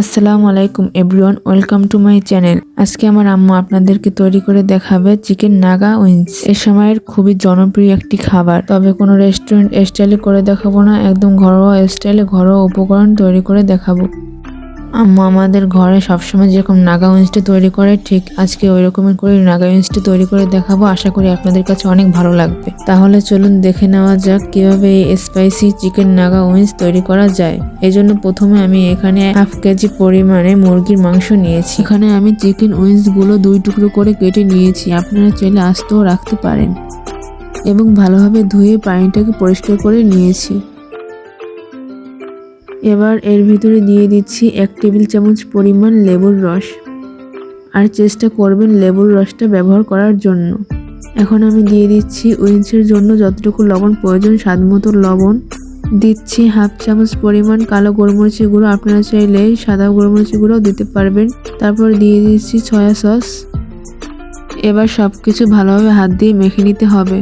আসসালামু আলাইকুম everyone, welcome to my channel. আজকে আমার আম্মু আপনাদেরকে তৈরি করে দেখাবে চিকেন নাগা উইংস। এ সময়ের খুবই জনপ্রিয় একটি খাবার। তবে কোনো রেস্টুরেন্ট স্টাইলে করে দেখাবো না, একদম ঘরোয়া স্টাইলে ঘরোয়া উপকরণ তৈরি করে দেখাবো। আম্মু আমাদের ঘরে সবসময় যেরকম নাগা উইন্সটা তৈরি করে, ঠিক আজকে ওই রকমের করে নাগা উইন্সটা তৈরি করে দেখাবো। আশা করি আপনাদের কাছে অনেক ভালো লাগবে। তাহলে চলুন দেখে নেওয়া যাক কীভাবে এই স্পাইসি চিকেন নাগা উইন্স তৈরি করা যায়। এই জন্য প্রথমে আমি এখানে হাফ কেজি পরিমাণে মুরগির মাংস নিয়েছি। এখানে আমি চিকেনগুলো দুই টুকরো করে কেটে নিয়েছি। আপনারা চাইলে আস্তেও রাখতে পারেন। এবং ভালোভাবে ধুয়ে পানিটাকে পরিষ্কার করে নিয়েছি। এবার এর ভিতরে দিয়ে দিচ্ছি এক টেবিল চামচ পরিমাণ লেবুর রস। আর চেষ্টা করবেন লেবুর রসটা ব্যবহার করার জন্য। এখন আমি দিয়ে দিচ্ছি উইন্সের জন্য যতটুকু লবণ প্রয়োজন, স্বাদ মতো লবণ। দিচ্ছি হাফ চামচ পরিমাণ কালো গোলমরিচের গুঁড়ো। আপনারা চাইলে সাদা গোলমরিচের গুঁড়োও দিতে পারবেন। তারপর দিয়ে দিচ্ছি সয়া সস। এবার সব কিছু ভালোভাবে হাত দিয়ে মেখে নিতে হবে।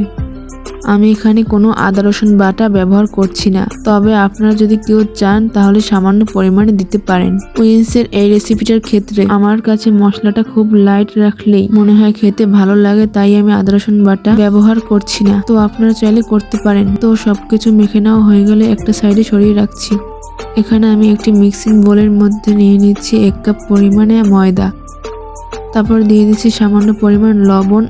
আমি এখানে কোনো আদা, রসুন বাটা ব্যবহার করছি না। তবে আপনারা যদি কেউ চান, তাহলে সামান্য পরিমাণে দিতে পারেন। উইন্সের এই রেসিপিটার ক্ষেত্রে আমার কাছে মশলাটা খুব লাইট রাখলেই মনে হয় খেতে ভালো লাগে, তাই আমি আদা, রসুন বাটা ব্যবহার করছি না। তো আপনারা চাইলে করতে পারেন। তো সবকিছু মেখে নেওয়া হয়ে গেলে একটা সাইডে সরিয়ে রাখছি। এখানে আমি একটি মিক্সিং বোলের মধ্যে নিয়ে নিচ্ছি এক কাপ পরিমাণে ময়দা। তারপর দিয়ে দিচ্ছি সামান্য পরিমাণ লবণ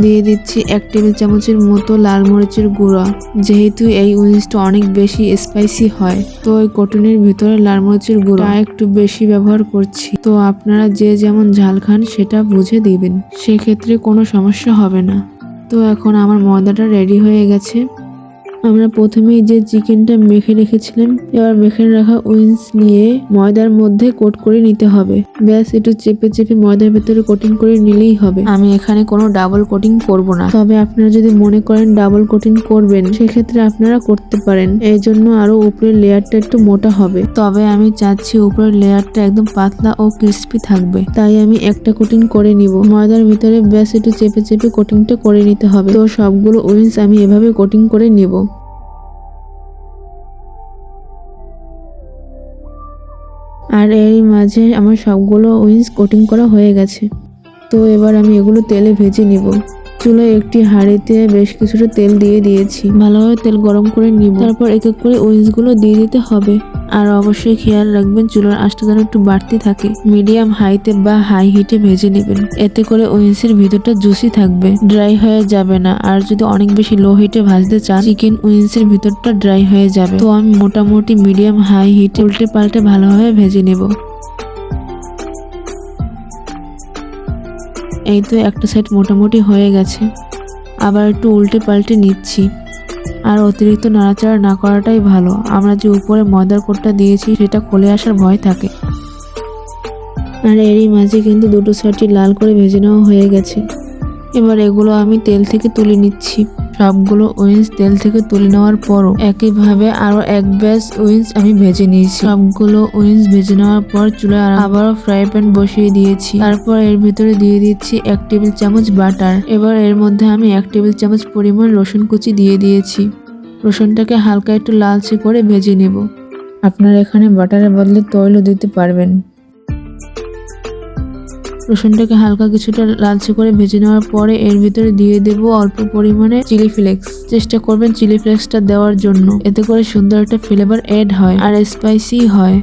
দিয়ে দিচ্ছি এক টেবিল চামচের মতো লাল মরিচের গুঁড়া। যেহেতু এই উইন্সটা অনেক বেশি স্পাইসি হয়, তো ওই কটনের ভিতরে লাল মরিচের গুঁড়া একটু বেশি ব্যবহার করছি। তো আপনারা যে যেমন ঝাল খান সেটা বুঝে দিবেন, সেক্ষেত্রে কোনো সমস্যা হবে না। তো এখন আমার ময়দাটা রেডি হয়ে গেছে। আমরা প্রথমেই যে চিকেনটা মেখে রেখেছিলাম এবার মেখে রাখা উইন্স নিয়ে ময়দার মধ্যে কোট করে নিতে হবে। ব্যাস একটু চেপে চেপে ময়দার ভেতরে কোটিং করে নিলেই হবে। আমি এখানে কোনো ডাবল কোটিং করব না। তবে আপনারা যদি মনে করেন ডাবল কোটিং করবেন সেক্ষেত্রে আপনারা করতে পারেন। এই জন্য আরও উপরের লেয়ারটা একটু মোটা হবে। তবে আমি চাচ্ছি উপরের লেয়ারটা একদম পাতলা ও ক্রিস্পি থাকবে। তাই আমি একটা কোটিং করে নিব। ময়দার ভিতরে ব্যাস একটু চেপে চেপে কোটিংটা করে নিতে হবে। তো সবগুলো উইন্স আমি এভাবে কোটিং করে নিব। আর এই মাঝে আমার সবগুলো উইন্স কোটিং করা হয়ে গেছে। তো এবার আমি এগুলো তেলে ভেজে নিব। চুলায় একটি হাঁড়িতে বেশ কিছুটা তেল দিয়ে দিয়েছি। ভালোভাবে তেল গরম করে নিব। তারপর এক এক করে উইন্সগুলো দিয়ে দিতে হবে। আর অবশ্যই খেয়াল রাখবেন, চুলার আঁচটা যেন একটু বাড়তি থাকে। মিডিয়াম হাইতে বা হাই হিটে ভেজে নেবেন। এতে করে উইন্সের ভিতরটা জুসি থাকবে, ড্রাই হয়ে যাবে না। আর যদি অনেক বেশি লো হিটে ভাজতে চান, চিকেন উইন্সের ভিতরটা ড্রাই হয়ে যাবে। তো আমি মোটামুটি মিডিয়াম হাই হিটে উল্টে পাল্টে ভালোভাবে ভেজে নেব। এই তো একটা সাইড মোটামুটি হয়ে গেছে। আবার একটু উল্টে পাল্টে নিচ্ছি। আর অতিরিক্ত নাড়াচাড়া না করাটাই ভালো। আমরা যে উপরে ময়দার কোটটা দিয়েছি, সেটা খুলে আসার ভয় থাকে। আর এরই মাঝে কিন্তু দুটো সাইডটি লাল করে ভেজে নেওয়া হয়ে গেছে। এবার এগুলো আমি তেল থেকে তুলে নিচ্ছি। সবগুলো উইন্স তেল থেকে তুলে নেওয়ার পরও একইভাবে আরও এক ব্যাচ উইন্স আমি ভেজে নিয়েছি। সবগুলো উইন্স ভেজে নেওয়ার পর চুলায় আবারও ফ্রাই প্যান বসিয়ে দিয়েছি। তারপর এর ভিতরে দিয়ে দিচ্ছি এক টেবিল চামচ বাটার। এবার এর মধ্যে আমি এক টেবিল চামচ পরিমাণ রসুন কুচি দিয়ে দিয়েছি। রসুনটাকে হালকা একটু লালচে করে ভেজে নেব। আপনারা এখানে বাটারের বদলে তৈলও দিতে পারবেন। রসুনটাকে হালকা কিছুটা লালচে করে ভেজে নেওয়ার পরে এর ভিতরে দিয়ে দেব অল্প পরিমাণে চিলি ফ্লেক্স। চেষ্টা করবেন চিলি ফ্লেক্সটা দেওয়ার জন্য। এতে করে সুন্দর একটা ফ্লেভার অ্যাড হয় আর স্পাইসি হয়।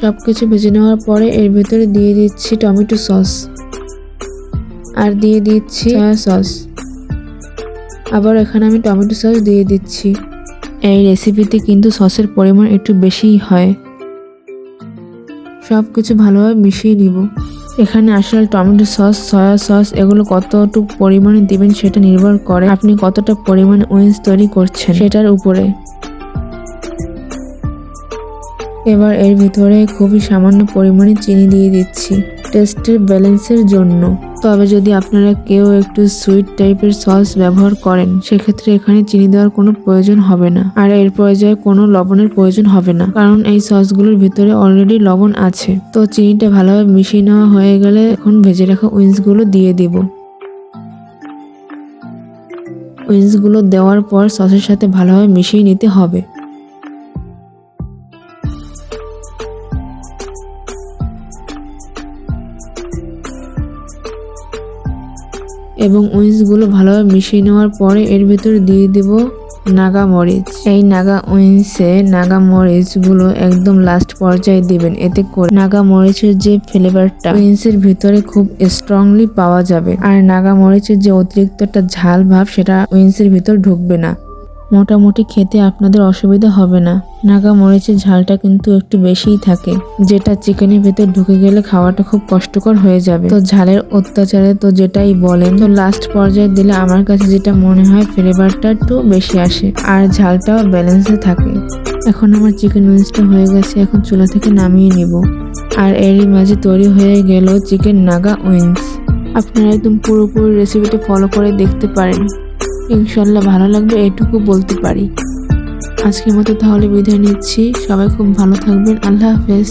সব কিছু ভেজে নেওয়ার পরে এর ভিতরে দিয়ে দিচ্ছি টমেটো সস। আর দিয়ে দিচ্ছি সস আবার এখানে আমি টমেটো সস দিয়ে দিচ্ছি। এই রেসিপিতে কিন্তু সসের পরিমাণ একটু বেশিই হয়। সব কিছু ভালোভাবে মিশিয়ে নিব। এখানে আসলে টমেটো সস, সয়া সস এগুলো কতটুকু পরিমাণে দিবেন সেটা নির্ভর করে আপনি কতটা পরিমাণে উইন্স তৈরি করছেন সেটার উপরে। এবার এর ভিতরে খুবই সামান্য পরিমাণে চিনি দিয়ে দিচ্ছি। টেস্টের ব্যালেন্সের জন্য। তবে যদি আপনারা কেউ একটু সুইট টাইপের সস ব্যবহার করেন, সেক্ষেত্রে এখানে চিনি দেওয়ার কোনো প্রয়োজন হবে না। আর এর পর্যায়ে কোনো লবণের প্রয়োজন হবে না, কারণ এই সসগুলোর ভিতরে অলরেডি লবণ আছে। তো চিনিটা ভালোভাবে মিশিয়ে নেওয়া হয়ে গেলে এখন ভেজে রাখা উইন্সগুলো দিয়ে দিব। উইন্সগুলো দেওয়ার পর সসের সাথে ভালোভাবে মিশিয়ে নিতে হবে। এবং উইন্সগুলো ভালোভাবে মিশিয়ে নেওয়ার পরে এর ভেতর দিয়ে দেবো নাগা মরিচ এই নাগা উইন্সে নাগা মরিচগুলো একদম লাস্ট পর্যায়ে দিবেন। এতে করে নাগা মরিচের যে ফ্লেভারটা উইন্সের ভিতরে খুব স্ট্রংলি পাওয়া যাবে। আর নাগা মরিচের যে অতিরিক্ত একটা ঝাল ভাব, সেটা উইন্সের ভিতর ঢুকবে না। মোটামুটি খেতে আপনাদের অসুবিধা হবে না। নাগা মরিচের ঝালটা কিন্তু একটু বেশিই থাকে। যেটা চিকেনের ভেতর ঢুকে গেলে খাওয়াটা খুব কষ্টকর হয়ে যাবে। তো ঝালের অত্যাচারে তো যেটাই বলেন, তো লাস্ট পর্যায়ে দিলে আমার কাছে যেটা মনে হয় ফ্লেভারটা একটু বেশি আসে আর ঝালটাও ব্যালেন্সে থাকে। এখন আমার চিকেন উইংসটা হয়ে গেছে, এখন চুলা থেকে নামিয়ে নিব। আর এরই মাঝে তৈরি হয়ে গেল চিকেন নাগা উইংস আপনারা একদম পুরোপুরি রেসিপিটা ফলো করে দেখতে পারেন। ইনশাল্লাহ ভালো লাগবে, এটুকু বলতে পারি। আজকের মতো তাহলে বিদায় নিচ্ছি। সবাই খুব ভালো থাকবেন। আল্লাহ হাফেজ।